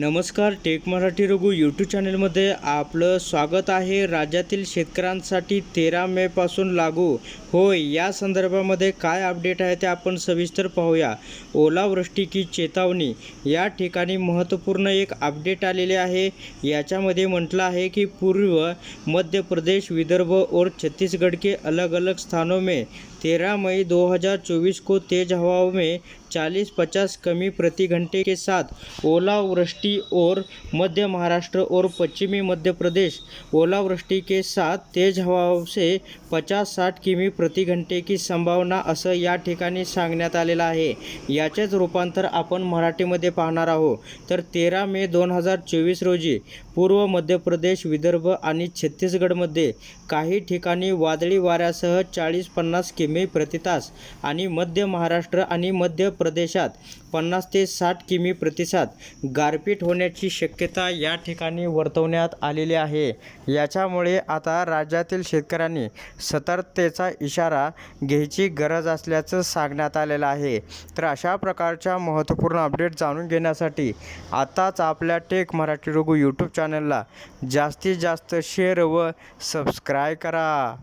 नमस्कार take Marathi Raghu YouTube चॅनलमध्ये आपलं स्वागत आहे. राज्यातील शेतकऱ्यांसाठी तेरा मेपासून लागू. होय या संदर्भामध्ये काय अपडेट आहे ते आपण सविस्तर पाहूया. ओलावृष्टी की चेतावणी. या ठिकाणी महत्त्वपूर्ण एक अपडेट आलेले आहे. याच्यामध्ये म्हटलं आहे की पूर्व मध्य प्रदेश विदर्भ और छत्तीसगढ़ के अलग अलग स्थानों में तेरह मई 2024 को तेज हवाओं में 40-50 कमी प्रति घंटे के साथ ओलावृष्टि और मध्य महाराष्ट्र और पश्चिमी मध्य प्रदेश ओलावृष्टि के साथ तेज हवाओं से पचास साठ किमी प्रति घंटे की संभावना असं या ठिकाणी सांगण्यात आलेलं आहे. याचेच रूपांतर आपण मराठीमध्ये पाहणार आहोत. तर तेरा मे दोन हजार चोवीस रोजी पूर्व मध्य प्रदेश विदर्भ आणि छत्तीसगडमध्ये काही ठिकाणी वादळी वाऱ्यासह चाळीस पन्नास किमी प्रतितास आणि मध्य महाराष्ट्र आणि मध्य प्रदेशात पन्नास ते साठ किमी प्रतिसाद गारपीट होण्याची शक्यता या ठिकाणी वर्तवण्यात आलेली आहे. याच्यामुळे आता राज्यातील शेतकऱ्यांनी सतर्कतेचा इशारा घ्यायची गरज असल्याचं सांगण्यात आलेलं आहे. तर अशा प्रकारच्या महत्त्वपूर्ण अपडेट जाणून घेण्यासाठी आताच आपल्या टेक मराठी रघु यूट्यूब चॅनलला जास्तीत जास्त शेअर व सबस्क्राईब करा.